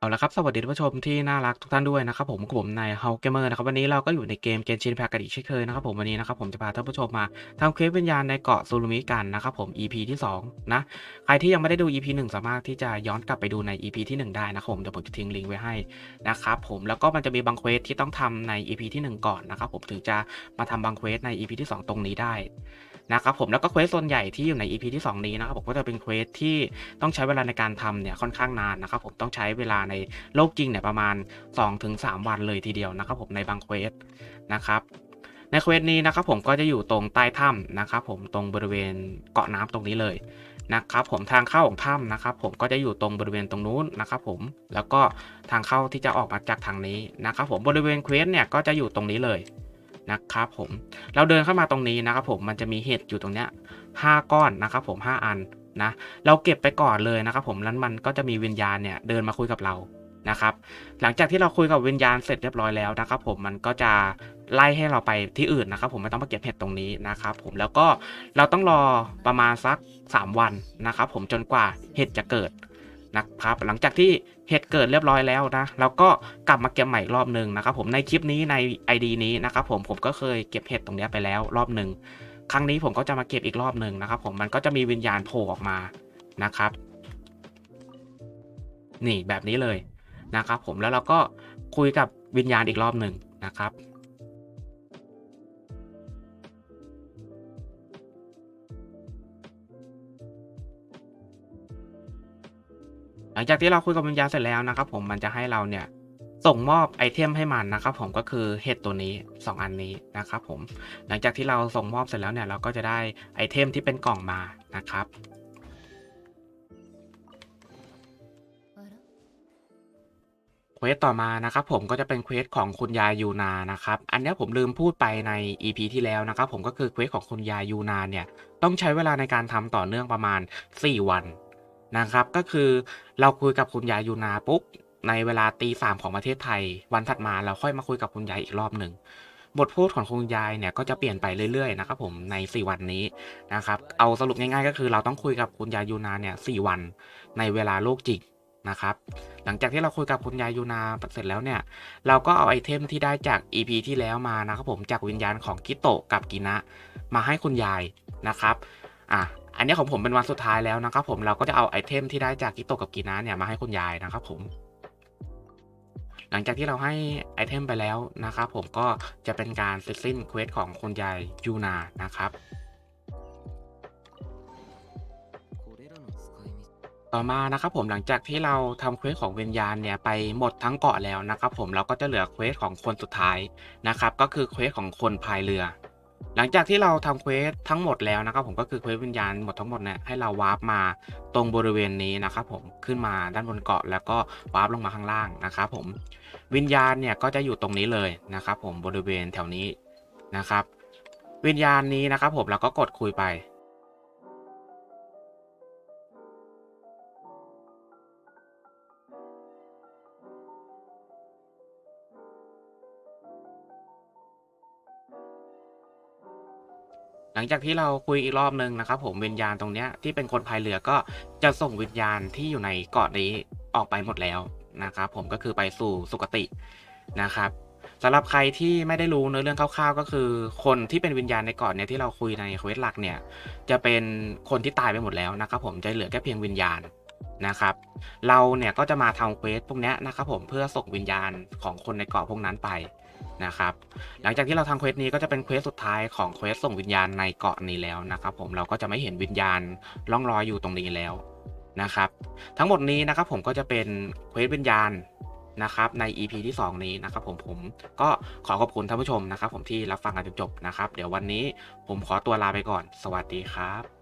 เอาละครับ สวัสดีท่านผู้ชมที่น่ารักทุกท่านด้วยนะครับผมกับผมนายเฮาเกมเมอร์นะครับวันนี้เราก็อยู่ในเกมเกมชินแพกกันอีกเช่นเคยนะครับผมวันนี้นะครับผมจะพาท่านผู้ชมมาทำเควสวิญญาณในเกาะซูรุมิกันนะครับผม EP ที่2นะใครที่ยังไม่ได้ดู EP 1 สามารถที่จะย้อนกลับไปดูใน EP ที่ 1 ได้นะครับผมเดี๋ยวผมจะทิ้งลิงก์ไว้ให้นะครับผมแล้วก็มันจะมีบางเควสที่ต้องทำใน EP ที่ 1 ก่อนนะครับผมถึงจะมาทำบางเควสใน EP ที่ 2 ตรงนี้ได้ นะครับผมแล้วก็เควสส่วนใหญ่ที่อยู่ใน EP ที่ 2 นี้นะครับผมก็จะเป็นเควสที่ต้องใช้เวลาในการทำเนี่ยค่อนข้างนานนะครับผมต้องใช้เวลาในโลกจริงเนี่ยประมาณ 2-3 วันเลยทีเดียวนะครับผมในบางเควสนะครับในเควสนี้นะครับผมก็จะอยู่ตรงใต้ถ้ำนะครับผมตรงบริเวณเกาะน้ำตรงนี้เลยนะครับผมทางเข้าของถ้ำนะครับผมก็จะอยู่ตรงบริเวณตรงนู้นนะครับผมแล้วก็ทางเข้าที่จะออกมาจากทางนี้นะครับผมบริเวณเควสเนี่ยก็จะอยู่ตรงนี้เลย นะครับผมเราเดินเข้ามาตรงนี้นะครับผมมันจะมีเห็ดอยู่ตรงเนี้ยห้าก้อนนะครับผมห้าอันนะเราเก็บไปก่อนเลยนะครับผมแล้วมันก็จะมีวิญญาณเนี่ยเดินมาคุยกับเรานะครับหลังจากที่เราคุยกับวิญญาณเสร็จเรียบร้อยแล้วนะครับผมมันก็จะไล่ให้เราไปที่อื่นนะครับผมไม่ต้องมาเก็บเห็ดตรงนี้นะครับผมแล้วก็เราต้องรอประมาณสัก 3 วันนะครับผมจนกว่าเห็ดจะเกิด นะครับ หลังจากที่เห็ดเกิดเรียบร้อยแล้วนะเราก็กลับมาเก็บใหม่รอบหนึ่งนะครับ ผมในคลิปนี้ใน ID นี้นะครับผมผมก็เคยเก็บเห็ดตรงนี้ไปแล้วรอบหนึ่งครั้งนี้ผมก็จะมาเก็บอีกรอบหนึ่งนะครับ ผมมันก็จะมีวิญญาณโผล่ออกมานะครับ นี่แบบนี้เลยนะครับ ผมแล้วเราก็คุยกับวิญญาณอีกรอบหนึ่งนะครับ หลังจากที่เราคุยกับวิญญาณเสร็จแล้วนะครับผมมันจะให้เราเนี่ยส่งมอบไอเทมให้มันนะครับผมก็คือเห็ดตัวนี้ 2 อันนี้นะครับผมหลังจากที่เราส่งมอบเสร็จแล้วเนี่ยเราก็จะได้ไอเทมที่เป็นกล่องมานะครับเควสต่อมานะครับผมก็จะเป็นเควสของคุณยายยูนานะครับอันนี้ผมลืมพูดไปใน EP ที่แล้วนะครับผมก็คือเควสของคุณยายยูนาเนี่ยต้องใช้เวลาในการทำต่อเนื่องประมาณ 4 วัน นะครับ ก็คือเราคุยกับคุณยายยูนาปุ๊บในเวลาตีสามของประเทศไทย วันถัดมาเราค่อยมาคุยกับคุณยายอีกรอบหนึ่งบทพูดของคุณยายเนี่ยก็จะเปลี่ยนไปเรื่อยๆนะครับผมใน 4 วันนี้นะครับเอาสรุปง่ายๆ ก็คือเราต้องคุยกับคุณยายยูนาเนี่ยสวันในเวลาโลกจริงนะครับหลังจากที่เราคุยกับคุณยายยูนาเสร็จแล้วเนี่ย เราก็เอาไอเทมที่ได้จาก EP ที่แล้วมานะครับผมจากวิญญาณของกิโตะกับกินะ มาให้คุณยายนะครับอะ อันนี้ของผมเป็นวันสุดท้ายแล้วนะครับผมเราก็จะเอาไอเทมที่ได้จากกิโตกับกินะเนี่ยมาให้คุณยายนะครับผม หลังจากที่เราให้ไอเทมไปแล้วนะครับผมก็จะเป็นการเสร็จสิ้นเควสของคุณยายยูนานะครับต่อมานะครับผมหลังจากที่เราทำเควสของวิญญาณเนี่ยไปหมดทั้งเกาะแล้วนะครับผมเราก็จะเหลือเควสของคนสุดท้ายนะครับก็คือเควสของคนพายเรือ หลังจากที่เราทำเควสทั้งหมดแล้วนะครับผมก็คือเควสวิญญาณหมดทั้งหมดเนี่ยให้เราวาร์ปมาตรงบริเวณนี้นะครับผมขึ้นมาด้านบนเกาะแล้วก็วาร์ปลงมาข้างล่างนะครับผมวิญญาณเนี่ยก็จะอยู่ตรงนี้เลยนะครับผมบริเวณแถวนี้นะครับ วิญญาณนี้นะครับผมเราก็กดคุยไป หลังจากที่เราคุยอีกรอบหนึ่งนะครับผมวิญญาณตรงเนี้ยที่เป็นคนพายเรือก็จะส่งวิญญาณที่อยู่ในเกาะนี้ออกไปหมดแล้วนะครับผมก็คือไปสู่สุคตินะครับสำหรับใครที่ไม่ได้รู้เนื้อเรื่องคร่าวๆ ก็คือ คนที่เป็นวิญญาณในเกาะเนี่ยที่เราคุยในเควสหลักเนี่ยจะเป็นคนที่ตายไปหมดแล้วนะครับผมจะเหลือแค่เพียงวิญญาณนะครับ เราเนี่ยก็จะมาทำเควสพวกนี้นะครับผมเพื่อส่งวิญญาณของคนในเกาะพวกนั้นไป นะครับหลังจากที่เราทำเควสนี้ก็จะเป็นเควสสุดท้ายของเควสส่งวิญญาณในเกาะนี้แล้วนะครับผมเราก็จะไม่เห็นวิญญาณล่องลอยอยู่ตรงนี้แล้วนะครับ ทั้งหมดนี้นะครับผมก็จะเป็นเควสวิญญาณนะครับใน EP ที่ 2 นี้นะครับผมผมก็ขอขอบคุณท่านผู้ชมนะครับผมที่รับฟังกันจนจบนะครับ เดี๋ยววันนี้ผมขอตัวลาไปก่อน สวัสดีครับ